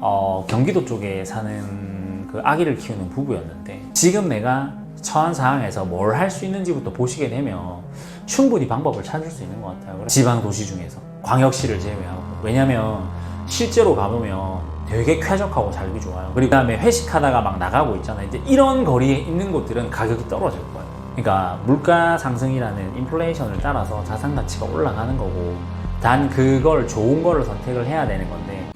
어, 경기도 쪽에 사는 그 아기를 키우는 부부였는데 지금 내가 처한 상황에서 뭘 할 수 있는지부터 보시게 되면 충분히 방법을 찾을 수 있는 것 같아요. 지방 도시 중에서 광역시를 제외하고 왜냐면 실제로 가보면 되게 쾌적하고 살기 좋아요. 그리고 그다음에 회식하다가 막 나가고 있잖아요. 이제 이런 거리에 있는 곳들은 가격이 떨어질 거예요. 그러니까 물가 상승이라는 인플레이션을 따라서 자산 가치가 올라가는 거고 단 그걸 좋은 거를 선택을 해야 되는 건데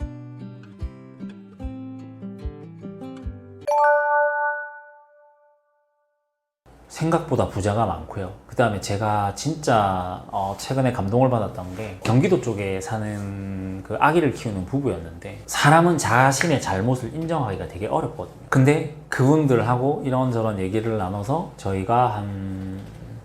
생각보다 부자가 많고요. 그 다음에 제가 진짜 어, 최근에 감동을 받았던 게 경기도 쪽에 사는 그 아기를 키우는 부부였는데 사람은 자신의 잘못을 인정하기가 되게 어렵거든요. 근데 그분들하고 이런저런 얘기를 나눠서 저희가 한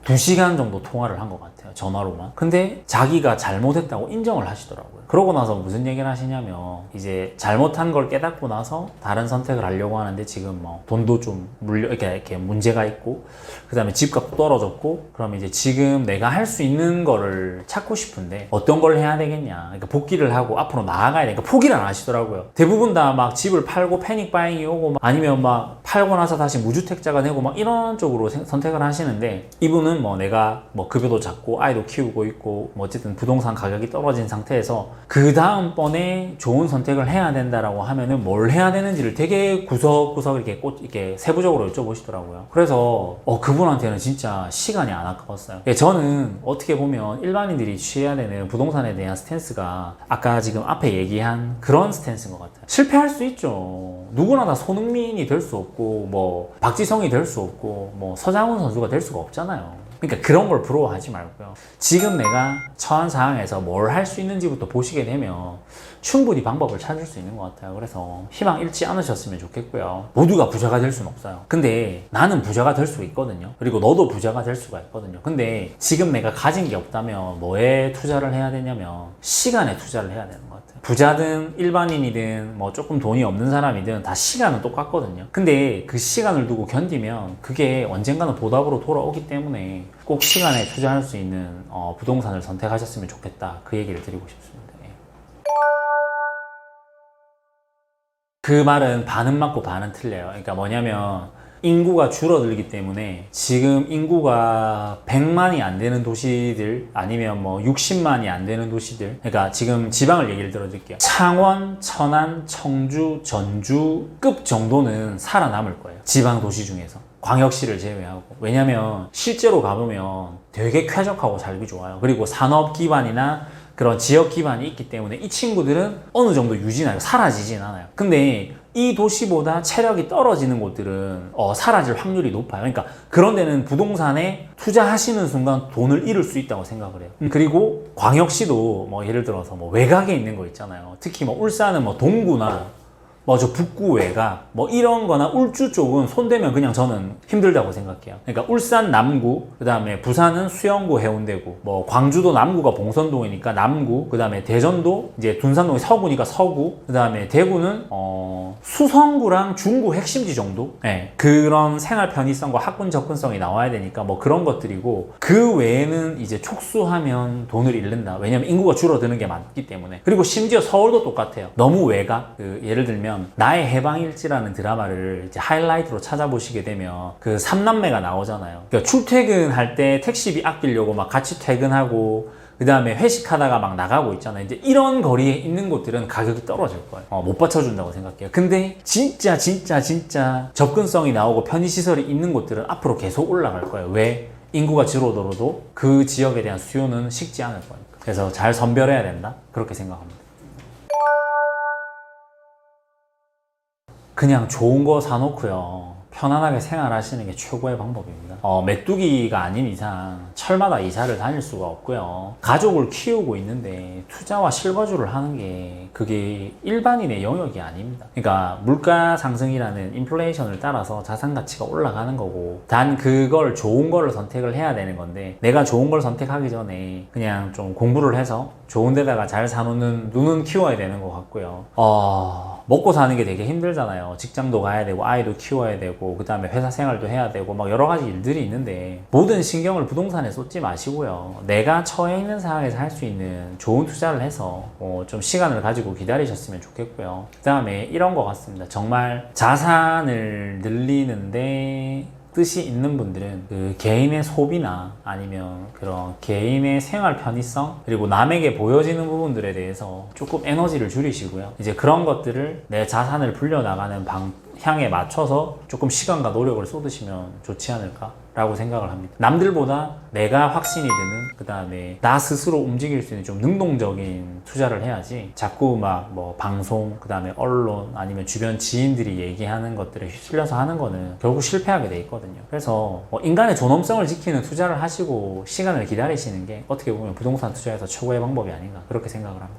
2시간 정도 통화를 한 것 같아요. 전화로만. 근데 자기가 잘못했다고 인정을 하시더라고요. 그러고 나서 무슨 얘기를 하시냐면 이제 잘못한 걸 깨닫고 나서 다른 선택을 하려고 하는데 지금 뭐 돈도 좀 물려 이렇게, 이렇게 문제가 있고 그다음에 집값도 떨어졌고 그러면 이제 지금 내가 할 수 있는 거를 찾고 싶은데 어떤 걸 해야 되겠냐. 그러니까 복귀를 하고 앞으로 나아가야 되니까 포기를 안 하시더라고요. 대부분 다 막 집을 팔고 패닉 바잉이 오고 막 아니면 막 팔고 나서 다시 무주택자가 되고 막 이런 쪽으로 생- 선택을 하시는데 이분은 뭐 내가 뭐 급여도 작고 아이도 키우고 있고 뭐 어쨌든 부동산 가격이 떨어진 상태에서 그 다음번에 좋은 선택을 해야 된다라고 하면은 뭘 해야 되는지를 되게 구석구석 이렇게 꼭 이렇게 세부적으로 여쭤보시더라고요. 그래서 어 그분한테는 진짜 시간이 안 아까웠어요. 예, 저는 어떻게 보면 일반인들이 취해야 되는 부동산에 대한 스탠스가 아까 지금 앞에 얘기한 그런 스탠스인 것 같아요. 실패할 수 있죠. 누구나 다 손흥민이 될 수 없고 뭐 박지성이 될 수 없고 뭐 서장훈 선수가 될 수가 없잖아요. 그러니까 그런 걸 부러워하지 말고요. 지금 내가 처한 상황에서 뭘 할 수 있는지부터 보시게 되면 충분히 방법을 찾을 수 있는 것 같아요. 그래서 희망 잃지 않으셨으면 좋겠고요. 모두가 부자가 될 수는 없어요. 근데 나는 부자가 될 수 있거든요. 그리고 너도 부자가 될 수가 있거든요. 근데 지금 내가 가진 게 없다면 뭐에 투자를 해야 되냐면 시간에 투자를 해야 되는 것 같아요. 부자든 일반인이든 뭐 조금 돈이 없는 사람이든 다 시간은 똑같거든요. 근데 그 시간을 두고 견디면 그게 언젠가는 보답으로 돌아오기 때문에 꼭 시간에 투자할 수 있는 어, 부동산을 선택하셨으면 좋겠다. 그 얘기를 드리고 싶습니다. 예. 그 말은 반은 맞고 반은 틀려요. 그러니까 뭐냐면 인구가 줄어들기 때문에 지금 인구가 100만이 안 되는 도시들 아니면 뭐 60만이 안 되는 도시들 그러니까 지금 지방을 얘기를 들어드릴게요. 창원, 천안, 청주, 전주급 정도는 살아남을 거예요. 지방 도시 중에서. 광역시를 제외하고 왜냐면 실제로 가보면 되게 쾌적하고 살기 좋아요 그리고 산업 기반이나 그런 지역 기반이 있기 때문에 이 친구들은 어느 정도 유지나요. 사라지진 않아요. 근데 이 도시보다 체력이 떨어지는 곳들은 어, 사라질 확률이 높아요. 그러니까 그런 데는 부동산에 투자하시는 순간 돈을 잃을 수 있다고 생각을 해요. 음, 그리고 광역시도 뭐 예를 들어서 뭐 외곽에 있는 거 있잖아요. 특히 뭐 울산은 뭐 동구나 뭐저 북구 외곽 뭐 이런 거나 울주 쪽은 손대면 그냥 저는 힘들다고 생각해요. 그러니까 울산 남구, 그 다음에 부산은 수영구 해운대구, 뭐 광주도 남구가 봉선동이니까 남구, 그 다음에 대전도 이제 둔산동이 서구니까 서구, 그 다음에 대구는 어 수성구랑 중구 핵심지 정도? 네, 그런 생활 편의성과 학군 접근성이 나와야 되니까 뭐 그런 것들이고 그 외에는 이제 촉수하면 돈을 잃는다. 왜냐면 인구가 줄어드는 게 많기 때문에. 그리고 심지어 서울도 똑같아요. 너무 외곽. 그 예를 들면 나의 해방일지라는 드라마를 이제 하이라이트로 찾아보시게 되면 그 삼남매가 나오잖아요. 그러니까 출퇴근할 때 택시비 아끼려고 막 같이 퇴근하고 그 다음에 회식하다가 막 나가고 있잖아요. 이제 이런 거리에 있는 곳들은 가격이 떨어질 거예요. 어, 못 받쳐준다고 생각해요. 근데 진짜 진짜 진짜 접근성이 나오고 편의시설이 있는 곳들은 앞으로 계속 올라갈 거예요. 왜? 인구가 줄어들어도 그 지역에 대한 수요는 식지 않을 거니까. 그래서 잘 선별해야 된다. 그렇게 생각합니다. 그냥 좋은 거 사놓고요. 편안하게 생활하시는 게 최고의 방법입니다. 어, 메뚜기가 아닌 이상 철마다 이사를 다닐 수가 없고요. 가족을 키우고 있는데 투자와 실거주를 하는 게 그게 일반인의 영역이 아닙니다. 그러니까 물가 상승이라는 인플레이션을 따라서 자산 가치가 올라가는 거고 단 그걸 좋은 거를 선택을 해야 되는 건데 내가 좋은 걸 선택하기 전에 그냥 좀 공부를 해서 좋은 데다가 잘 사놓는 눈은 키워야 되는 것 같고요. 어, 먹고 사는 게 되게 힘들잖아요. 직장도 가야 되고 아이도 키워야 되고 그 다음에 회사 생활도 해야 되고 막 여러 가지 일들이 있는데 모든 신경을 부동산에 쏟지 마시고요. 내가 처해 있는 상황에서 할 수 있는 좋은 투자를 해서 어, 좀 시간을 가지고 기다리셨으면 좋겠고요. 그 다음에 이런 것 같습니다. 정말 자산을 늘리는데 뜻이 있는 분들은 그 개인의 소비나 아니면 그런 개인의 생활 편의성 그리고 남에게 보여지는 부분들에 대해서 조금 에너지를 줄이시고요. 이제 그런 것들을 내 자산을 불려나가는 방 향에 맞춰서 조금 시간과 노력을 쏟으시면 좋지 않을까 라고 생각을 합니다. 남들보다 내가 확신이 드는 그 다음에 나 스스로 움직일 수 있는 좀 능동적인 투자를 해야지 자꾸 막 뭐 방송 그 다음에 언론 아니면 주변 지인들이 얘기하는 것들에 휩쓸려서 하는 거는 결국 실패하게 돼 있거든요. 그래서 뭐 인간의 존엄성을 지키는 투자를 하시고 시간을 기다리시는 게 어떻게 보면 부동산 투자에서 최고의 방법이 아닌가 그렇게 생각을 합니다.